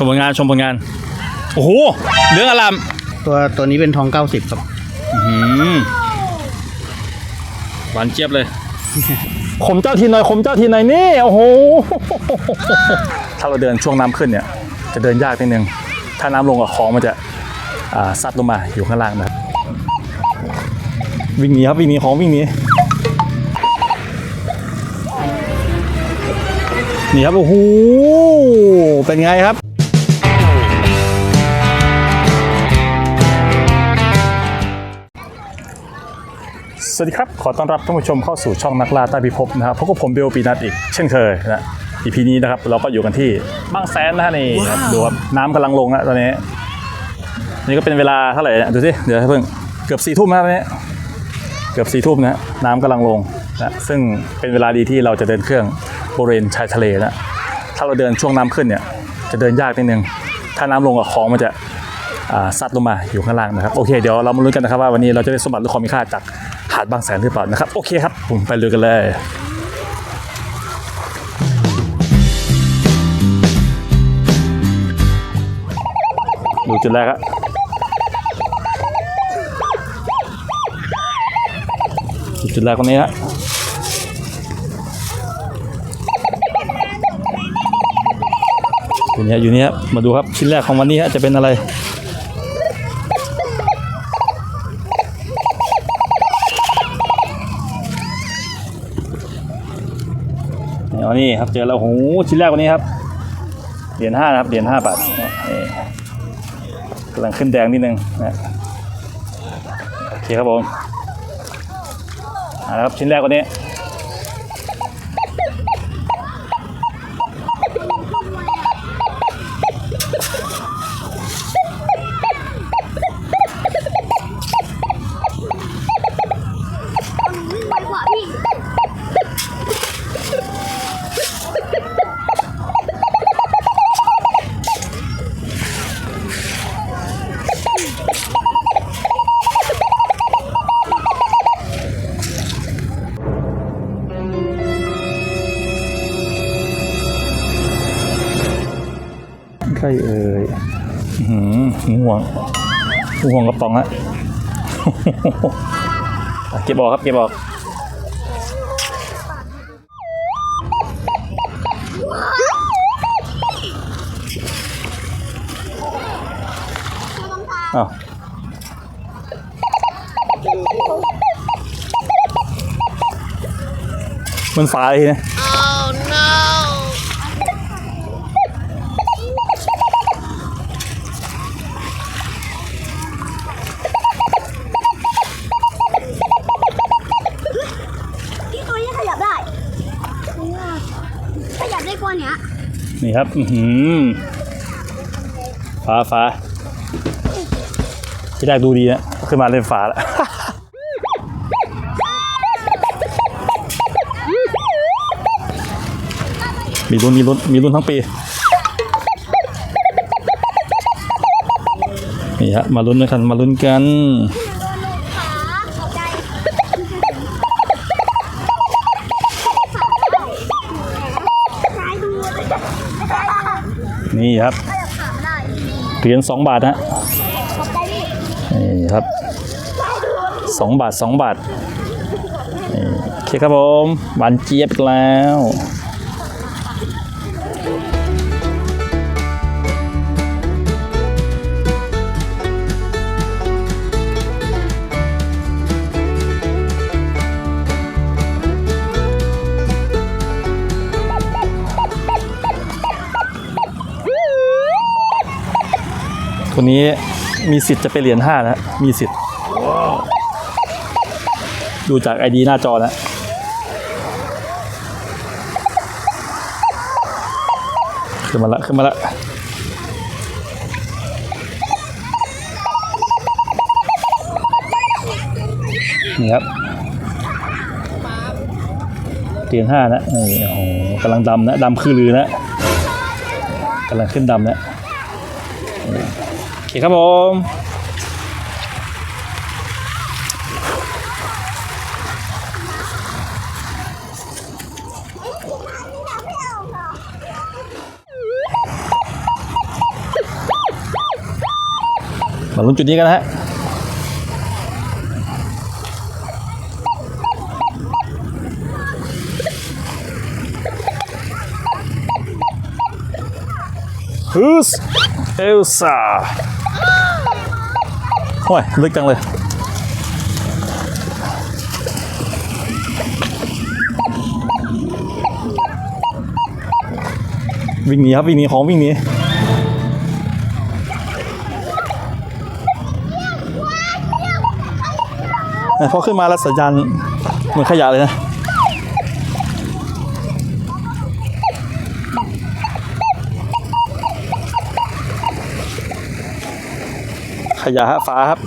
ชมผลงานชมผลงาน โอ้โหเหลืองอลามตัวตัวนี้เป็นทอง 90 ครับหืมหวานเจี๊ยบเลยขมเจ้าทีหน่อยขมเจ้าทีหน่อยนี่โอ้โหถ้าเราเดินช่วงน้ำขึ้นเนี่ย จะเดินยากนิดนึง ถ้าน้ำลงกับของมันจะอ่าซัดลงมาอยู่ข้างล่างนะครับวิ่งหนีครับวิ่งหนีของวิ่งหนีนี่ครับโอ้โหเป็นไงครับ สวัสดีครับ ขอต้อนรับท่านผู้ชมเข้าสู่ช่องนักล่าใต้พิภพนะครับพบกับผมเบลปีนัทอีกเช่นเคยนะ EP นี้นะครับเราก็อยู่กันที่บางแสนนะฮะนี่ครับดูครับน้ำกำลังลงแล้วตอนนี้ นี่ก็เป็นเวลาเท่าไหร่เนี่ยดูสิเดี๋ยวเพิ่งเกือบสี่ทุ่มแล้วตอนนี้เกือบสี่ทุ่มนะน้ำกำลังลงนะซึ่งเป็นเวลาดีที่เราจะเดินเครื่องบริเวณชายทะเลนะถ้าเราเดินช่วงน้ำขึ้นเนี่ยจะเดินยากนิดนึงถ้าน้ำลงกับของมันจะอ่าซัดลงมาอยู่ข้างล่างนะครับโอเคเดี๋ยวเรามาลุ้นกันนะครับว่าวันนี้เราจะได้สมบัติหรือความมีค่าจาก หาดบางแสนหรือเปล่านะครับ โอเคครับ ผมไปเลยกันเลยดูจุดแรกครับจุดแรกตรงนี้ฮะอยู่เนี้ยอยู่เนี้ยมาดูครับชิ้นแรกของวันนี้ฮะจะเป็นอะไร อนี่ครับเจอแล้วโอ้โหชิ้นแรกวันนี้ครับเหรียญห้านะครับเหรียญห้าบาทนี่กำลังขึ้นแดงนิดนึงนะโอเคครับผมเอาละครับชิ้นแรกวันนี้ หูห่วงกระป๋องฮะอะเก็บออกครับเก็บออกอ้าวมันฝาเลยนะ พี่ตัวนี้ขยับได้ขยับได้กว่าเนี้ย นี่ครับ อือหือฟ้าฟ้าที่แรกดูดีนะขึ้นมาเล่นฟ้าแล้วมีลุ้นมีลุ้นมีลุ้นทั้งปี นี่ฮะมาลุ้นด้วยกันมาลุ้นกัน ขาขอบใจซ้ายดู นี่ครับเหรียญสองบาทนะนี่ครับสองบาทสองบาทนี่โอเคครับผมหวานเจี๊ยบแล้ว คนนี้มีสิทธิ์จะไปเหรียญห้านะมีสิทธิ์ ดูจากไอดีหน้าจอนะขึ้นมาละขึ้นมาละนี่ครับเหรียญห้านะนี่โอ้โหกำลังดำนะดำคือลือนะกำลังขึ้นดำนะ เคครับผมมาลุ้นจุดนี้กันนะฮะฮึสเอลซ่า โอ้ย ลึกจังเลย วิ่งหนีครับ วิ่งหนีของวิ่งหนีพอขึ้นมาแล้วสัญญาณเหมือนขยะเลยนะ ขยะฮะฟ้าครับ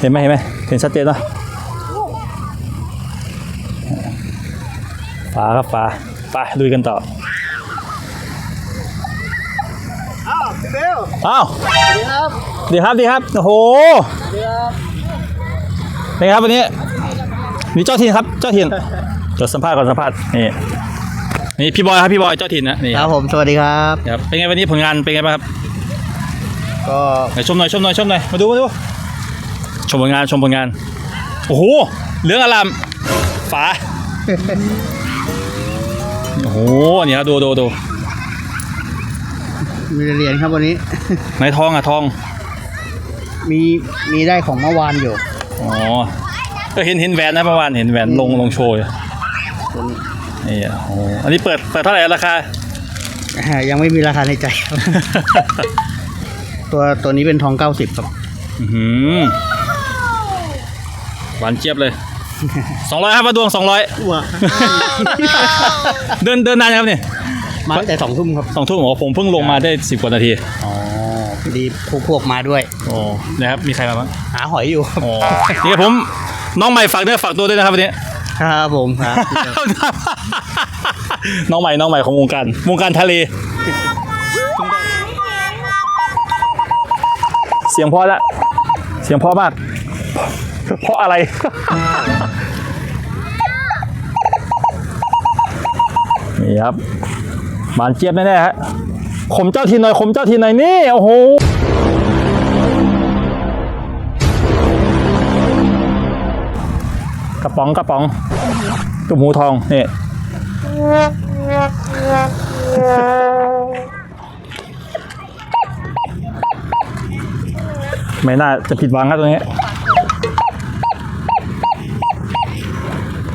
เห็นไหมเห็นไหมเห็นชัดเจนนะฟ้าครับฟ้าไปลุยกันต่ออ้าวพี่เบลอ้าวสวัสดีครับดีครับดีครับโอ้โหสวัสดีครับเป็นไงครับวันนี้มีเจ้าถิ่นครับเจ้าถิ่นจดสัมภาษณ์ก่อนสัมภาษณ์นี่นี่พี่บอยครับพี่บอยเจ้าถิ่นนะนี่ครับผมสวัสดีครับครับเป็นไงวันนี้ผลงานเป็นไงบ้างครับ ก็ไหนชมหน่อยชมหน่อยชมหน่อยมาดูมาดูชมผลงานชมผลงานโอ้โหเหลืองอลามฝาโอ้โหนี่ครับดูดูดูมีเหรียญครับวันนี้ในทองอะทอง มีมีได้ของเมื่อวานอยู่อ๋อก็เห็นเห็นแหวนนะเมื่อวานเห็นแหวนลงลงโชว์อยู่ตัวนี้นี่อะโอ้โหอันนี้เปิดเปิดเท่าไหร่ราคาอ่ายังไม่มีราคาในใจครับ ตัวตัวนี้เป็นทอง90ครับอื้อหือหวานเจี๊ยบเลยสองร้อยครับมาดวงสองร้อยว้าเดินเดินนานยังครับเนี่ยมาตั้งแต่สองทุ่มครับสองทุ่มอ๋อผมเพิ่งลงมาได้สิบกว่านาที อ๋อพอดีพวกพวกมาด้วยโอ้นะครับ มีใครมาบ้างหาหอยอยู่ครับอ๋อนี่ครับผมน้องใหม่ฝากเนื้อฝากตัวด้วยนะครับวันนี้ ครับผมครับ น้องใหม่น้องใหม่ของวงการวงการทะเล เสียงพอละ เสียงพอมาก เพราะอะไร นี่ครับบานเจี๊ยบแน่ๆฮะขมเจ้าทีหน่อยขมเจ้าทีหน่อยนี่ โอ้โหกระป๋องกระป๋องตุ่มหูทองนี่ ไม่น่าจะผิดหวังครับตรงนี้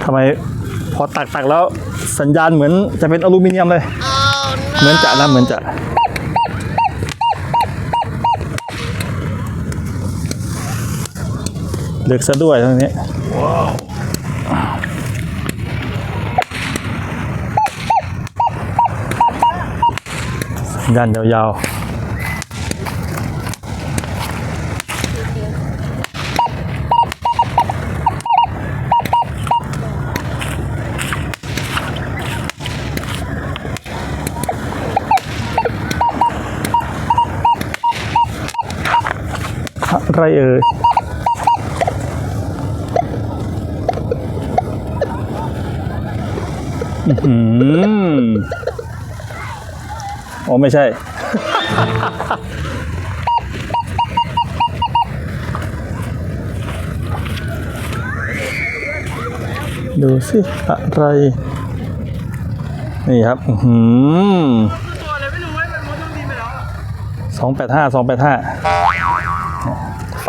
ทำไมพอตักตักๆแล้วสัญญาณเหมือนจะเป็นอลูมิเนียมเลย เหมือนจะนะเหมือนจะเลือกซะด้วยตรงนี้สัญญาณยาวๆ อะไรเอ่ยอืมโอ้ไม่ใช่ ดูสิ อะไร นี่ครับ อืมสองแปดห้าสองแปดห้า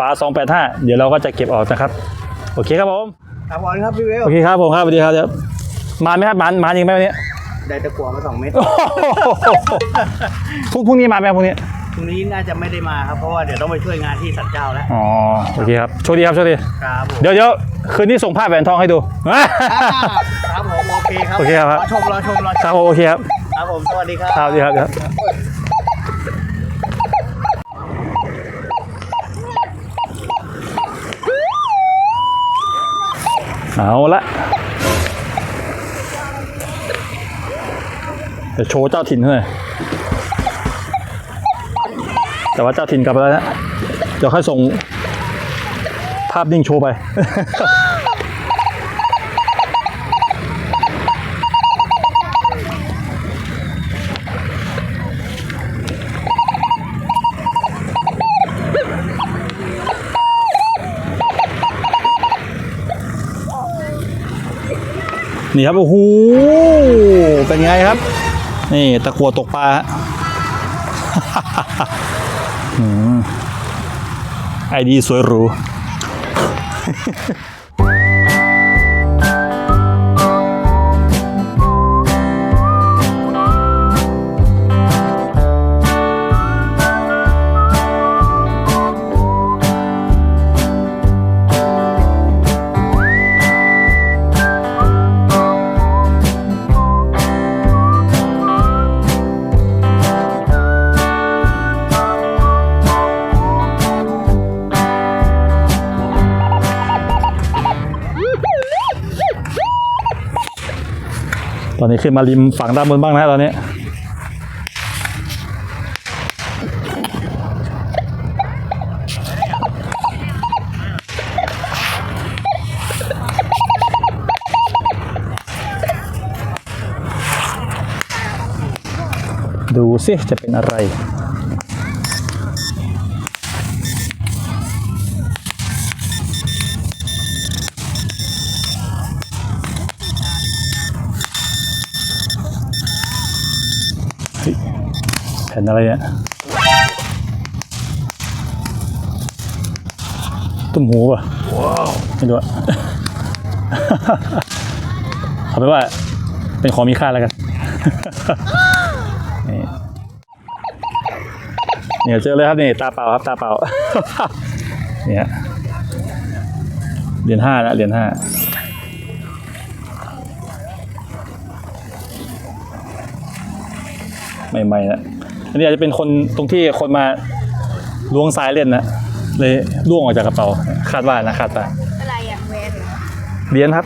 ฟ้าสองแปดห้าเดี๋ยวเราก็จะเก็บออกนะครับ โอเคครับผมครับบอลครับพี่เบลโอเคครับผมครับสวัสดีครับเดี๋ยวมาไหมครับมามาจริงไหมวันนี้ได้ตะกั่วมาสองเม็ดพรุ่งพรุ่งนี้มาไหมครับพรุ่งนี้พรุ่งนี้น่าจะไม่ได้มาครับเพราะว่าเดี๋ยวต้องไปช่วยงานที่สัตว์เจ้าแล้ว อ๋อโอเคครับโชคดีครับโชคดีครับผมเดี๋ยวเดี๋ยวคืนนี้ส่งภาพแหวนทองให้ดูอ่าครับผมโอเคครับโอเคครับรอชมรอชมรอชครัมบผมโอเคครับครับผมสวัสดีครับครับดีครับดีครับ เอาละเดี๋ยวโชว์เจ้าถิ่นเท่าไหร่อยแต่ว่าเจ้าถิ่นกลับแล้วนะเดี๋ยวค่อยส่งภาพนิ่งโชว์ไป นี่ครับโอ้โหเป็นไงครับ นี่ตะกัวตกปลาไอดีสวยหรู ตอนนี้ขึ้นมาริมฝั่งด้านบนบ้างนะตอนนี้ดูสิจะเป็นอะไร อะไรเนี่ยตุ้มหูป่ะว้าวไม่รู้อะ เอาไปนว่า เป็นของมีค่าแล้วกัน นี่เนี่ยเจอเลยครับนี่ตาเปล่าครับตาเปล่า เนี่ยเหรียญห้านะเหรียญห้าใหม่ๆนะ อันนี้อาจจะเป็นคนตรงที่คนมาล้วงซ้ายเล่นนะเลยล่วงออกจากกระเป๋าคาดว่านะคาดว่าอะไรอะเวนเหรียญครับ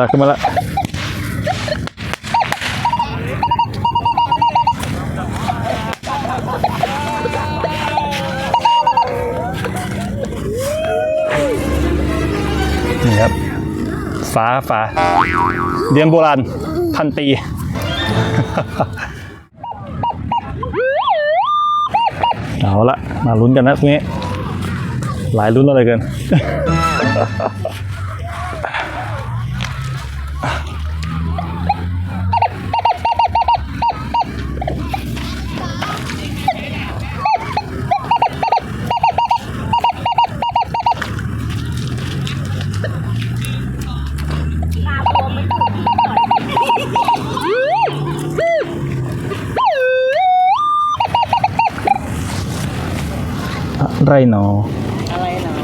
ลาขึ้นมาแล้วนี่ครับฝาฝาเรียนโบราณพันปีเอาละมาลุ้นกันนะตรงนี้ หลายลุ้นอะไรกิน ไรหนอ อะไรเนาะ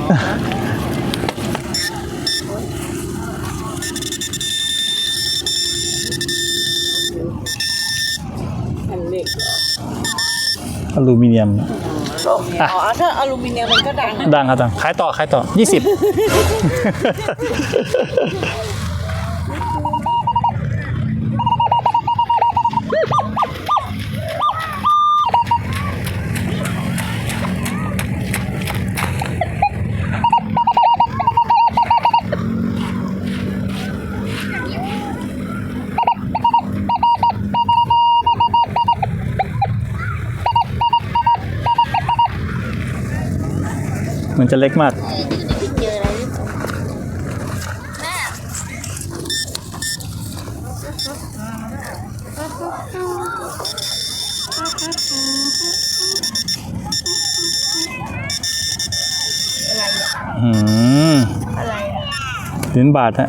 แผ่นเหล็กเหรออลูมิเนียม อ๋อถ้าอลูมิเนียมมันก็ดัง ดังครับดังขายต่อขายต่อยี่สิบ มันจะเล็กมากเจออะไรหรือเปล่าแม่อืมอะไรอะเหรียญบาทฮะ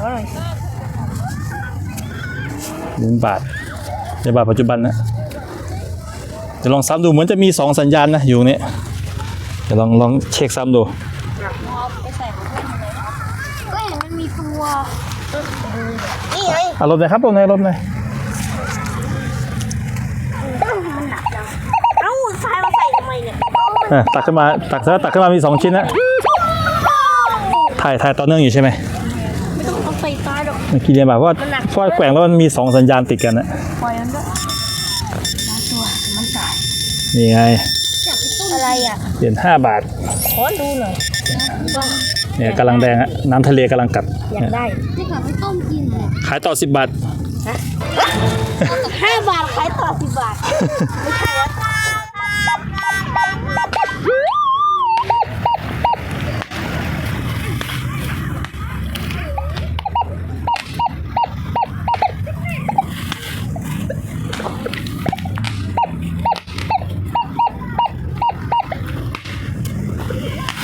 อะไรเหรียญบาทเหรียญบาทปัจจุบันนะเดี๋ยวลองซ้ำดูเหมือนจะมีสองสัญญาณนะอยู่นี้ เดี๋ยวลองลองเช็คซ้ำดูอาไปใส่ของเพื่อนเลยก็เห็นมันมีตัวนี่ไงอารมณ์ไหนอยครับลมไหนอยลมไหนอยมันหนักจังเอ้าทรายมาใส่ทำไมเนี่ยอะตักขึ้นมาตักเสร็จแล้วตักขึ้นมามีสองชิ้นนะถ่ายถ่ายต่อเนื่องอยู่ใช่ไหมไม่ต้องเอาใส่ตาหรอกเมื่อกี้เนี่ยแบบว่ามันหนักฟาดแกว่งแล้วมันมีสองสัญญาณติดกันนะปล่อยมันด้วยน้าตัวมันตายนี่ไง อะไรอะเหรียญห้าบาท ขอดูหน่อยว่าเนี่ยกำลังแดงอะน้ำทะเลกำลังกัดอยากได้ที่เขาไม่ต้มกินเลยขายต่อสิบบาทห้าบาทขายต่อสิบบาทไม่ใช่แล้ว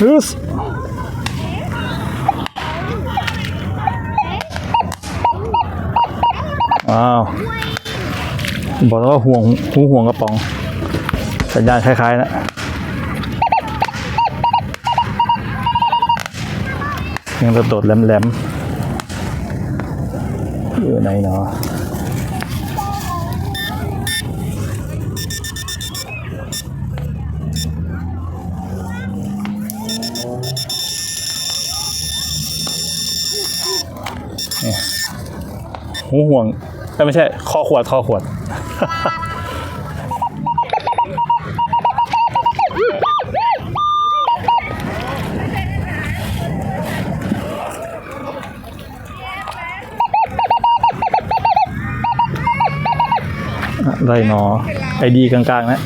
ฮึสว้าวบอกแล้วว่าห่วงหูห่วงกระป๋อง สัญญาณคล้าย ๆ นะ ยังระโดดแหลมๆอยู่ไหนเนาะ หูห่วงแต่ไม่ใช่คอขวดคอขวดอะไรเนาะไอดีกลางๆนะ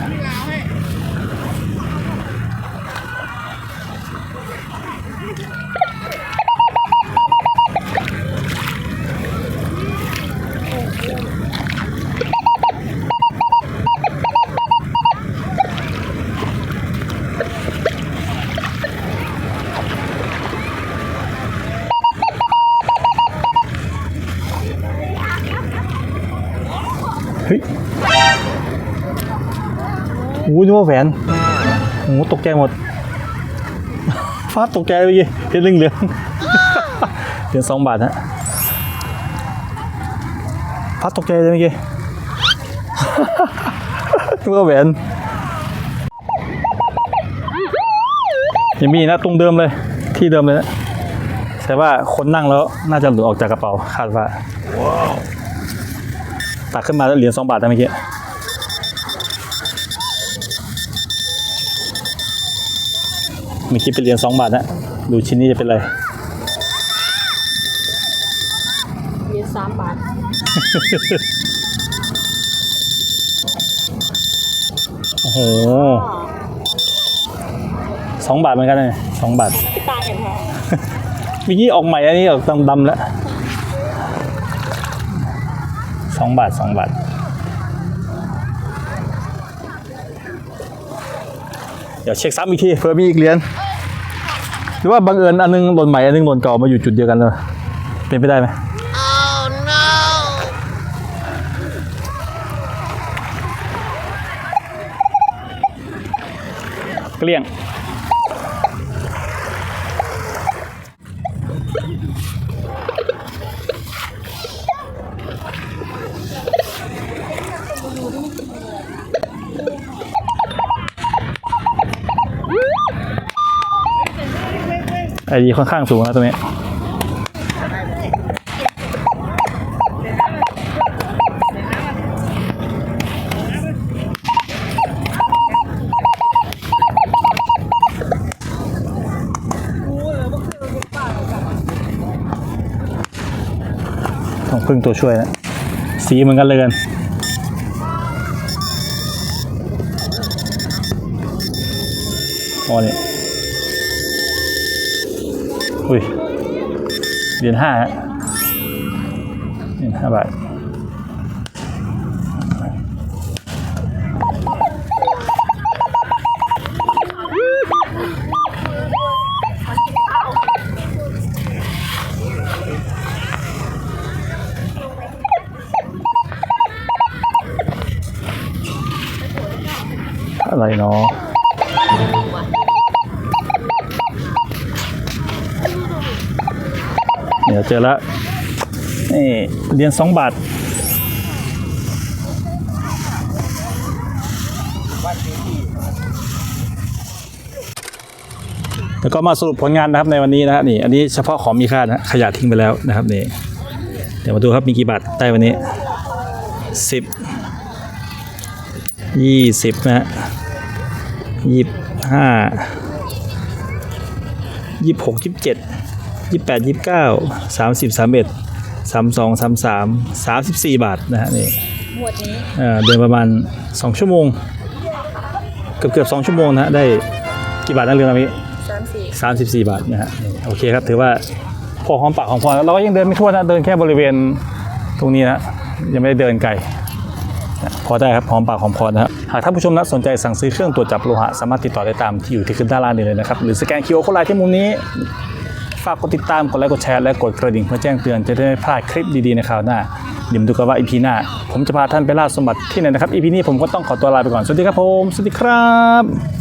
เฮ้ยโอ้ยนึกว่าแหวนโอ้โหตกใจหมด ฟ้าตกใจเลยเมื่เห็นเรื่องเหลืองเหรียญสองบาทฮะฟ้าตกใจเลยเมื่อกี้นึกว่าแหวนยังมีนะตรงเดิมเลยที่เดิมเลยนะแต่ว่าคนนั่งแล้วน่าจะหลุดออกจากกระเป๋าคาดว่า ตักขึ้นมาแล้วเหรียญสองบาทนะเมื่อกี้เมื่อกี้เป็นเหรียญสองบาทนะ ดูชิ้นนี้จะเป็นอะไรเหรียญสามบาท โอ้โหสองบาทเหมือนกันเลยสองบาทพี่ตาเห็นแท้เมื่อกี้ออกใหม่อันนี้ออกดำๆแล้ว สองบาทสองบาทเดี๋ยวเช็คซ้ำอีกทีเผื่อมีอีกเหรียญหรือว่าบังเอิญอันนึงหล่นใหม่อันนึงหล่นเก่ามาอยู่จุดเดียวกันเลยเป็นไปได้ไหม oh no เกลี้ยง ไอดีค่อนข้างสูงนะตรงนี้ต้องพึ่งตัวช่วยนะสีเหมือนกันเลยกันอ๋อเนี่ย อุ้ยเหรียญห้าฮะเหรียญห้าบาทอะไรเนาะ ดี๋ยวเจอแล้วนี่เรียญสองบาทแล้วก็มาสรุปผลงานนะครับในวันนี้นะฮะนี่อันนี้เฉพาะของมีค่านะขยะทิ้งไปแล้วนะครับนี่เดี๋ยวมาดูครับมีกี่บาทได้วันนี้สิบยี่สิบนะฮะยี่ห้ายี่หกยี่เจ็ด ยี่แปดยี่เก้าสามสิบสามเอ็ดสามสองสามสามสามสิบสี่บาทนะฮะนี่หมวดนี้เอ่อเดินประมาณสองชั่วโมง เกือบเกือบสองชั่วโมงนะฮะได้กี่บาทนะเรือลำนี้สามสี่สามสิบสี่บาทนะฮะนี่โอเคครับถือว่าพอหอมปากหอมคอเราก็ยังเดินไม่ทั่วนะเดินแค่บริเวณตรงนี้นะยังไม่ได้เดินไกลนะพอได้ครับหอมปากหอมคอนะครับหากท่านผู้ชมนะสนใจสั่งซื้อเครื่องตรวจจับโลหะ สามารถติดต่อได้ตามที่อยู่ที่ขึ้นด้านล่างนี้เลยนะครับ หรือสแกนคิวโค้ดไลน์ที่มุมนี้ ฝากกดติดตาม กดไลค์ กดแชร์ และกดกระดิ่งเพื่อแจ้งเตือนจะได้ไม่พลาดคลิปดีๆในคราวหน้า เดี๋ยวมาดูกันว่าอีพีหน้า ผมจะพาท่านไปล่าสมบัติที่ไหนนะครับอีพีนี้ผมก็ต้องขอตัวลาไปก่อน สวัสดีครับผม สวัสดีครับ